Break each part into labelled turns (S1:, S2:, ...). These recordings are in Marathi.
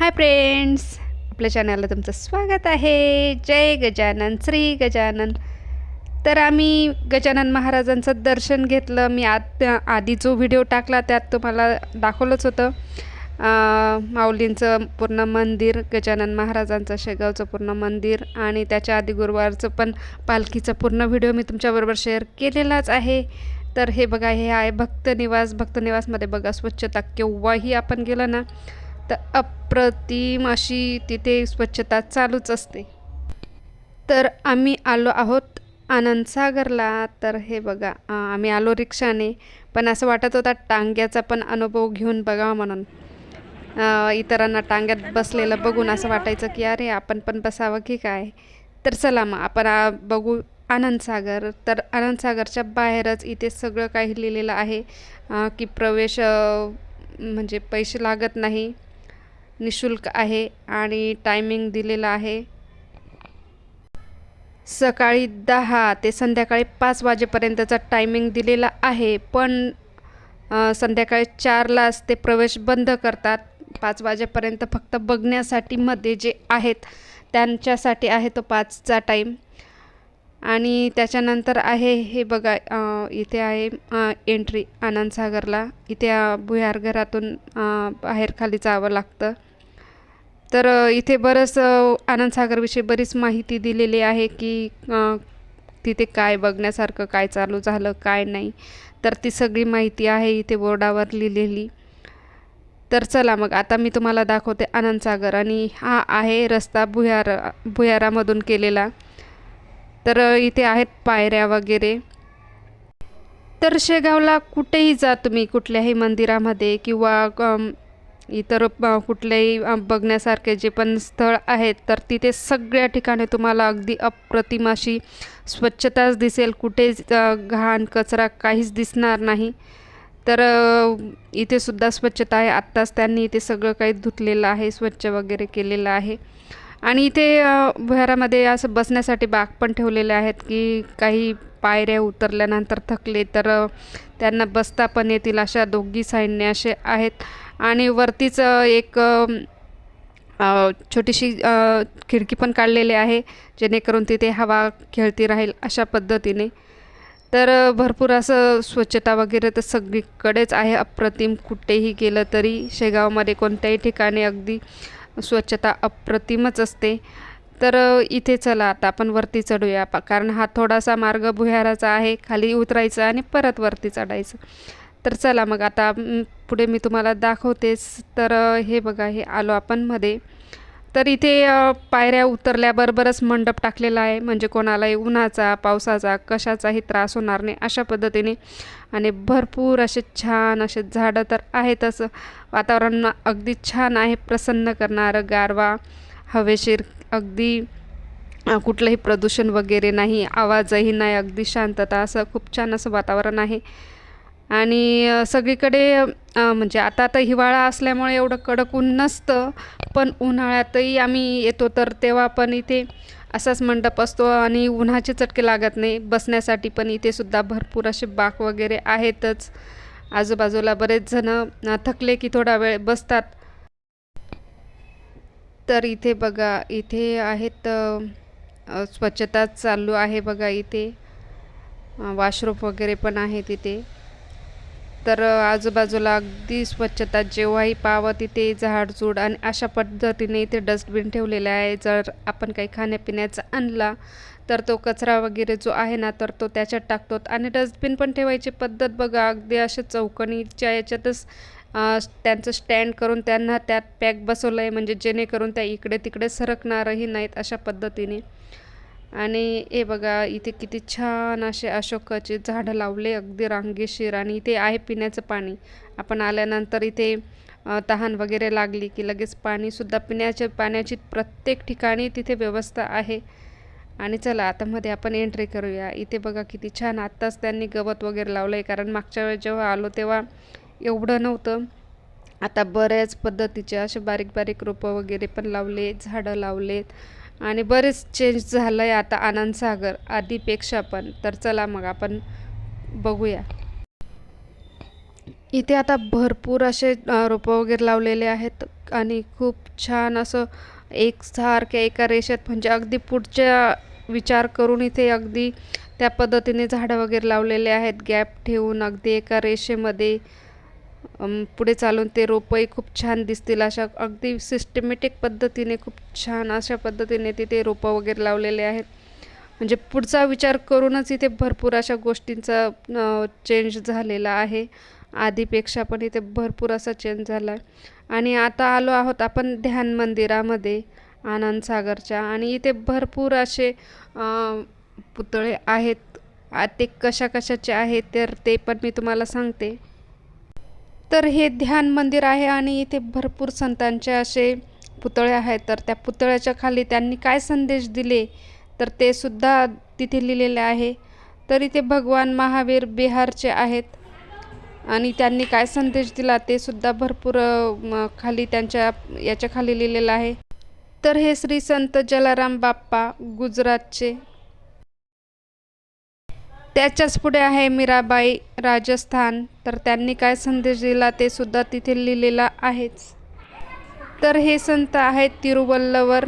S1: हाय फ्रेंड्स आपल्या चॅनलला तुमचं स्वागत आहे. जय गजानन श्री गजानन. तर आम्ही गजानन महाराजांचं दर्शन घेतलं. मी आत आधी जो व्हिडिओ टाकला त्यात तुम्हाला दाखवलंच होतं. माऊलींचं पूर्ण मंदिर गजानन महाराजांचं शेगावचं पूर्ण मंदिर आणि त्याच्या आधी गुरुवारचं पण पालखीचं पूर्ण व्हिडिओ मी तुमच्याबरोबर शेअर केलेलाच आहे. तर हे बघा हे आहे भक्तनिवास भक्तनिवासमध्ये बघा स्वच्छता केव्हाही आपण गेलं ना तर अप्रतिम अशी तिथे स्वच्छता चालूच असते. तर आम्ही आलो आहोत आनंदसागरला. तर हे बघा आम्ही आलो रिक्षाने. पण असं वाटत होता टांग्याचा पण अनुभव घेऊन बघावा म्हणून. इतरांना टांग्यात बसलेलं बघून असं वाटायचं की अरे आपण पण बसावं की काय? तर चला मग आपण बघू आनंदसागर. तर आनंदसागरच्या बाहेरच इथे सगळं काही लिहिलेलं आहे की प्रवेश म्हणजे पैसे लागत नाही. निशुल्क आहे आणि टायमिंग दिलेला आहे. सकाळी दहा ते संध्याकाळी पाच वाजेपर्यंतचा टायमिंग दिलेला आहे पण संध्याकाळी चारलाच ते प्रवेश बंद करतात. पाच वाजेपर्यंत फक्त बघण्यासाठी मध्ये जे आहेत त्यांच्यासाठी आहे तो पाचचा टाईम आणि त्याच्यानंतर आहे हे बघा इथे आहे एंट्री आनंदसागरला इथे भुयारघरातून भुयार घरातून बाहेर खाली जावं लागतं. तर इथे बरंच आनंदसागरविषयी बरीच माहिती दिलेली आहे की तिथे काय बघण्यासारखं काय चालू झालं काय नाही. तर ती सगळी माहिती आहे इथे बोर्डावर लिहिलेली. तर चला मग आता मी तुम्हाला दाखवते आनंदसागर आणि हा आहे रस्ता भुयार भुयारामधून केलेला. तर इथे आहेत पायऱ्या वगैरे. तर शेगावला कुठेही जा तुम्ही कुठल्याही मंदिरामध्ये किंवा इतर कुठलेही बघण्यासारखे जे पण स्थळ आहेत तर तिथे सगळ्या ठिकाणी तुम्हाला अगदी अप्रतिम अशी स्वच्छताच दिसेल. कुठेच घाण कचरा काहीच दिसणार नाही. तर इथे सुद्धा स्वच्छता आहे. आत्ताच त्यांनी इथे सगळं काही धुतलेलं आहे स्वच्छ वगैरे केलेलं आहे. आणि इथे भरामध्ये असं बसण्यासाठी बाग पण ठेवलेले आहेत की काही पायऱ्या उतरल्यानंतर थकले तर त्यांना बसता पण येतील अशा दोघी साईडने असे आहेत. आणि वरतीच एक छोटीशी खिडकी पण काढलेली आहे जेणेकरून तिथे हवा खेळती राहील अशा पद्धतीने. तर भरपूर असं स्वच्छता वगैरे तर सगळीकडेच आहे अप्रतिम कुठेही गेलं तरी शेगावमध्ये कोणत्याही ठिकाणी अगदी स्वच्छता अप्रतिमच असते. तर इथे चला आता आपण वरती चढूया कारण हा थोडासा मार्ग भुयाराचा आहे खाली उतरायचं आणि परत वरती चढायचं. तर चला मग आता पुढे मी तुम्हाला दाखवतेच. तर हे बघा हे आलो आपण मध्ये. तर इथे पायऱ्या उतरल्याबरोबरच मंडप टाकलेला आहे. म्हणजे कोणालाही उन्हाचा पावसाचा कशाचाही त्रास होणार नाही अशा पद्धतीने. आणि भरपूर असे छान असे झाडं तर आहेतच वातावरण अगदी छान आहे. प्रसन्न करणारं गारवा हवेशीर अगदी कुठलंही प्रदूषण वगैरे नाही. आवाजही नाही. अगदी शांतता असं खूप छान असं वातावरण आहे. आणि सगळीकडे म्हणजे आता आता हिवाळा असल्यामुळे एवढं कडक ऊन नसतं पण उन्हाळ्यातही आम्ही येतो तर तेव्हा पण इथे असाच मंडप असतो आणि उन्हाचे चटके लागत नाही. बसण्यासाठी पण इथे सुद्धा भरपूर असे बाक वगैरे आहेतच. आजूबाजूला बरेच जण थकले की थोडा वेळ बसतात. तर इथे बघा इथे आहेत स्वच्छताच स्वच्छता चालू आहे बघा इथे. वॉशरूम वगैरे पण आहे तिथे तर आजूबाजूला अगदी स्वच्छता जेव्हाही पाहावं तिथे झाडझूड आणि अशा पद्धतीने इथे डस्टबिन ठेवलेलं आहे. जर आपण काही खाण्यापिण्याचा आणला तर तो कचरा वगैरे जो आहे ना तर तो त्याच्यात टाकतो आणि डस्टबिन पण ठेवायची पद्धत बघा अगदी अशा चौकणीच्या याच्यातच त्यांचं स्टँड करून त्यांना त्यात पॅक बसवलं आहे म्हणजे जेणेकरून त्या इकडे तिकडे सरकणारही नाहीत अशा पद्धतीने. आणि हे बघा इथे किती छान असे अशोकाचे झाडं लावले अगदी रांगेशीर आणि इथे आहे पिण्याचं पाणी. आपण आल्यानंतर इथे तहान वगैरे लागली की लगेच पाणीसुद्धा पिण्याच्या पाण्याची प्रत्येक ठिकाणी तिथे व्यवस्था आहे. आणि चला आता मध्ये आपण एंट्री करूया. इथे बघा किती छान आत्ताच त्यांनी गवत वगैरे लावलं आहे कारण मागच्या वेळेस जेव्हा आलो तेव्हा एवढं नव्हतं. आता बऱ्याच पद्धतीचे असे बारीक बारीक रोपं वगैरे पण लावले झाडं लावलेत. आणि बरेच चेंज झालं आहे आता आनंदसागर आधीपेक्षा पण. तर चला मग आपण बघूया. इथे आता भरपूर असे रोपं वगैरे लावलेले आहेत आणि खूप छान असं एकसारख्या एका रेषेत म्हणजे अगदी पुढच्या विचार करून इथे अगदी त्या पद्धतीने झाडं वगैरे लावलेले आहेत. गॅप ठेवून अगदी एका रेषेमध्ये पुढे चालून ते रोपंही खूप छान दिसतील. अशा अगदी सिस्टमॅटिक पद्धतीने खूप छान अशा पद्धतीने तिथे रोपं वगैरे लावलेले आहेत. म्हणजे पुढचा विचार करूनच इथे भरपूर अशा गोष्टींचा चेंज झालेला आहे. आधीपेक्षा पण इथे भरपूर असा चेंज झाला आहे आणि आता आलो आहोत आपण ध्यान मंदिरामध्ये आनंद सागरच्या. आणि इथे भरपूर असे पुतळे आहेत. ते कशा कशाचे आहेत तर ते पण मी तुम्हाला सांगते. तर हे ध्यान मंदिर आहे आणि इथे भरपूर संतांचे असे पुतळे आहेत. तर त्या पुतळ्याच्या खाली त्यांनी काय संदेश दिले तर ते सुद्धा तिथे लिहिलेले आहे. तर इथे भगवान महावीर बिहारचे आहेत आणि त्यांनी काय संदेश दिला ते सुद्धा भरपूर खाली त्यांच्या याच्या खाली लिहिलेलं आहे. तर हे श्री संत जलाराम बाप्पा गुजरातचे त्याच्याच पुढे आहे मीराबाई राजस्थान. तर त्यांनी काय संदेश दिला ते सुद्धा तिथे लिहिलेला आहेच. तर हे संत आहेत तिरुवल्लवर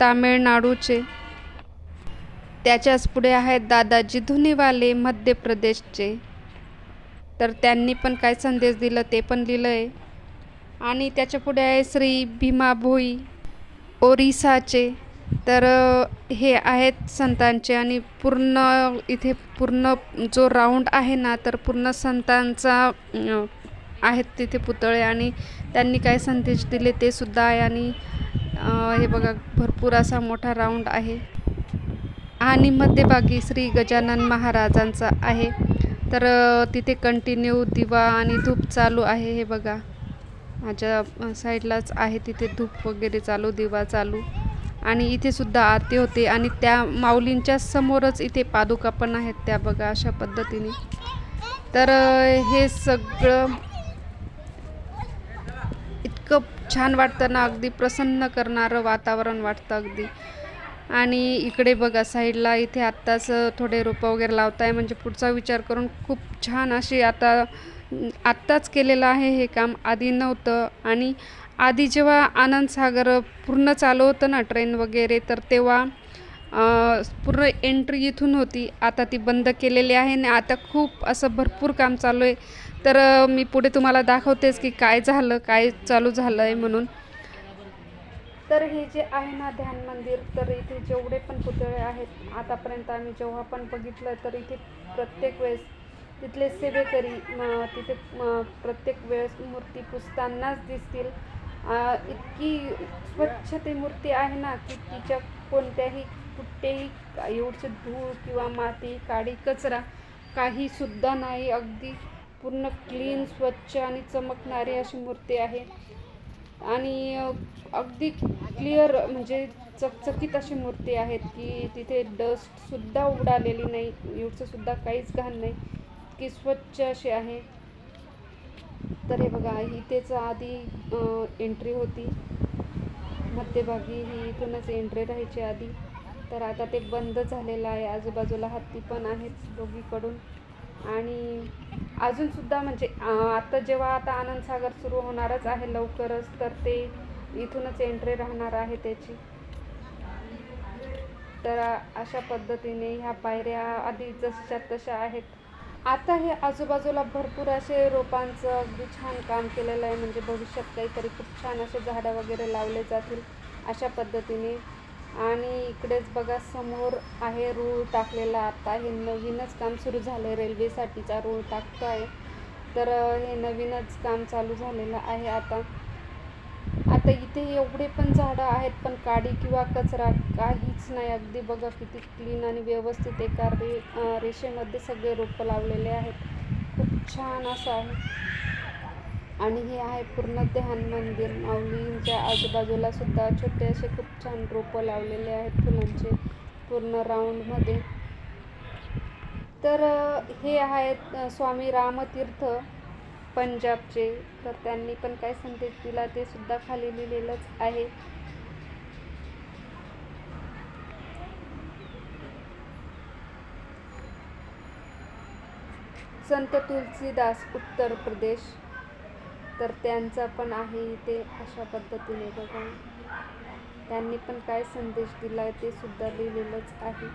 S1: तामिळनाडूचे. त्याच्याच पुढे आहेत दादाजी धुनीवाले मध्य प्रदेशचे. तर त्यांनी पण काय संदेश दिला ते पण लिहिलं आहे आणि त्याच्या पुढे आहे श्री भीमा भोई ओरिसाचे. तर हे आहेत संतांचे आणि पूर्ण इथे पूर्ण जो राऊंड आहे ना तर पूर्ण संतांचा आहेत तिथे पुतळे आणि त्यांनी काय संदेश दिले ते सुद्धा आहे आणि हे बघा भरपूर असा मोठा राऊंड आहे. आणि मध्यभागी श्री गजानन महाराजांचा आहे. तर तिथे कंटिन्यू दिवा आणि धूप चालू आहे हे बघा. माझ्या साईडलाच आहे तिथे धूप वगैरे चालू दिवा चालू. आणि इथे सुद्धा आरती होते आणि त्या माऊलींच्या समोरच इथे पादुका पण आहेत त्या बघा अशा पद्धतीने. तर हे सगळं इतकं छान वाटतं ना अगदी प्रसन्न करणारं वातावरण वाटतं अगदी. आणि इकडे बघा साईडला इथे आत्ताच थोडे रोपं वगैरे लावताय म्हणजे पुढचा विचार करून खूप छान अशी आता आत्ताच केलेलं आहे हे काम. आधी नव्हतं आणि आधी जेव्हा आनंद सागर पूर्ण चालू होतं ना ट्रेन वगैरे तर तेव्हा पूर्ण एंट्री इथून होती. आता ती बंद केलेली आहे आणि आता खूप असं भरपूर काम चालू आहे. तर मी पुढे तुम्हाला दाखवतेच की काय झालं काय चालू झालं आहे म्हणून. तर हे जे आहे ना ध्यान मंदिर तर इथे जेवढे पण पुतळे आहेत आतापर्यंत आम्ही जेव्हा पण बघितलं तर इथे प्रत्येक वेळेस तिथले सेवेकरी तिथे प्रत्येक वेळेस मूर्ती पुसतानाच दिसतील. इतकी स्वच्छ ते मूर्ती आहे ना की तिच्या कोणत्याही कुठेही एवढचं धूळ किंवा माती काडी कचरा काहीसुद्धा नाही. अगदी पूर्ण क्लीन स्वच्छ आणि चमकणारी अशी मूर्ती आहे. आणि अगदी क्लिअर म्हणजे चकचकीत अशी मूर्ती आहेत की तिथे डस्टसुद्धा उडालेली नाही एवढचंसुद्धा काहीच घाण नाही. इतकी स्वच्छ अशी आहे. तर हे बघा इथेच आधी एंट्री होती. मध्यभागी ही इथूनच एंट्री राहायची आधी. तर आता ते बंद झालेलं आहे. आजूबाजूला हत्ती पण आहेत दोघीकडून. आणि अजूनसुद्धा म्हणजे आता जेव्हा आता आनंद सागर सुरू होणारच आहे लवकरच तर ते इथूनच एंट्री राहणार आहे त्याची. तर अशा पद्धतीने ह्या पायऱ्या आधी जशा तशा आहेत आता हे आजूबाजूला भरपूर असे रोपांचं अगदी छान काम केलेलं आहे. म्हणजे भविष्यात काहीतरी खूप छान असे झाडं वगैरे लावले जातील अशा पद्धतीने. आणि इकडेच बघा समोर आहे रूळ टाकलेला आता. हे नवीनच काम सुरू झालं आहे रेल्वेसाठीचा रूळ टाकतो आहे तर हे नवीनच काम चालू झालेलं आहे आता. आता इथे एवढे पण झाडं आहेत पण काडी किंवा कचरा काहीच नाही. अगदी बघा किती क्लीन आणि व्यवस्थित एका रे रेषेमध्ये सगळे रोपं लावलेले आहेत. खूप छान असं आहे. आणि हे आहे पूर्ण ध्यान मंदिर. माऊलींच्या आजूबाजूला सुद्धा छोटे असे खूप छान रोपं लावलेले आहेत फुलांचे पूर्ण राऊंडमध्ये तर हे आहेत स्वामी रामतीर्थ. पंजाबचे तर त्यांनी पण काय संदेश दिला ते सुद्धा खाली लिहिलेलंच आहे. संत तुलसीदास उत्तर प्रदेश तर त्यांचा पण आहे इथे अशा पद्धतीने बघा. त्यांनी पण काय संदेश दिला आहे ते सुद्धा लिहिलेलंच आहे.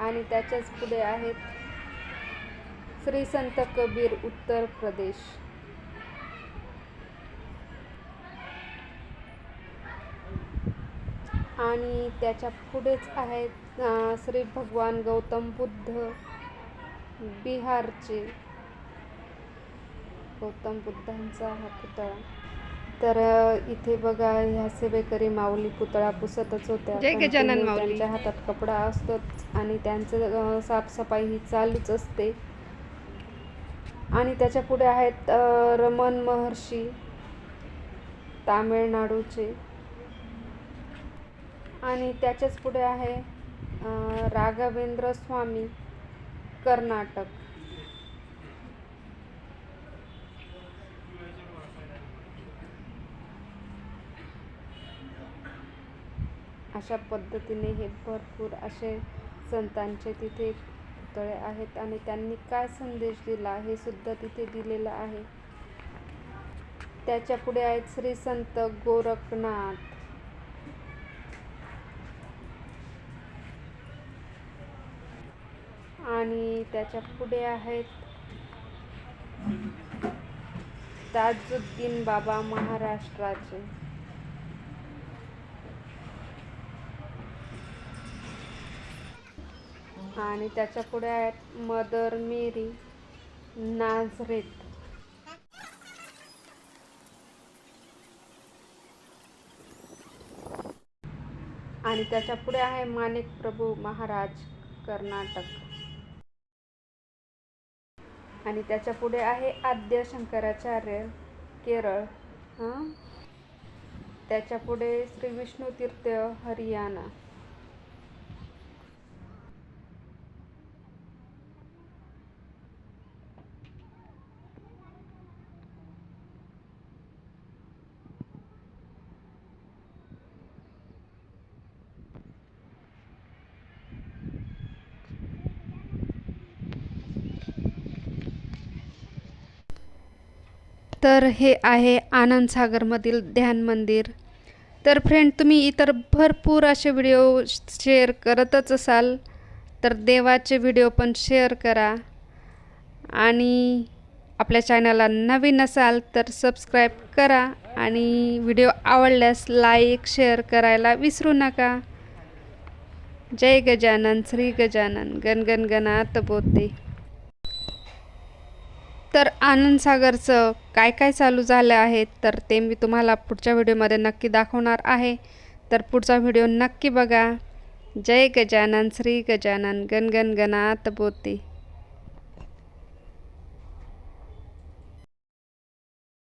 S1: आणि त्याच्याच पुढे आहेत श्री संत कबीर उत्तर प्रदेश. आणि त्याच्या पुढेच आहेत श्री भगवान गौतम बुद्ध बिहारचे. गौतम बुद्धांचा हा पुतळा. तर इथे बघा ह्या सेवेकरी माऊली पुतळा पुसतच होत्या. त्यांच्या हातात कपडा असतोच आणि त्यांचं साफसफाई ही चालूच असते. आणि त्याच्या पुढे आहेत रमण महर्षी तामिळनाडूचे. आणि त्याच्याच पुढे आहे राघवेंद्र स्वामी कर्नाटक. अशा पद्धतीने हे भरपूर असे संतांचे तिथे पुतळे आहेत आणि त्यांनी काय संदेश दिला हे सुद्धा तिथे दिलेलं आहे. त्याच्या पुढे आहेत श्री संत गोरखनाथ. आणि त्याच्या पुढे आहेत ताजुद्दीन बाबा महाराष्ट्राचे. आणि त्याच्या पुढे आहेत मदर मेरी नाझरेत. आणि त्याच्या पुढे आहे माणिक प्रभू महाराज कर्नाटक. आणि त्याच्या पुढे आहे आद्य शंकराचार्य केरळ. हां? त्याच्या पुढे श्री विष्णू तीर्थ हरियाणा. तर हे आहे आनंद सागरमधील ध्यान मंदिर. तर फ्रेंड तुम्ही इतर भरपूर असे व्हिडिओ शेअर करतच असाल तर देवाचे व्हिडिओ पण शेअर करा. आणि आपल्या चॅनलला नवीन असाल तर सबस्क्राईब करा. आणि व्हिडिओ आवडल्यास लाईक शेअर करायला विसरू नका. जय गजानन श्री गजानन. गण गनात गणात बोते तर आनंद सागरचं काय काय चालू झालं आहे तर ते मी तुम्हाला पुढच्या व्हिडिओमध्ये नक्की दाखवणार आहे. तर पुढचा व्हिडिओ नक्की बघा. जय गजानन श्री गजानन गण गण गणात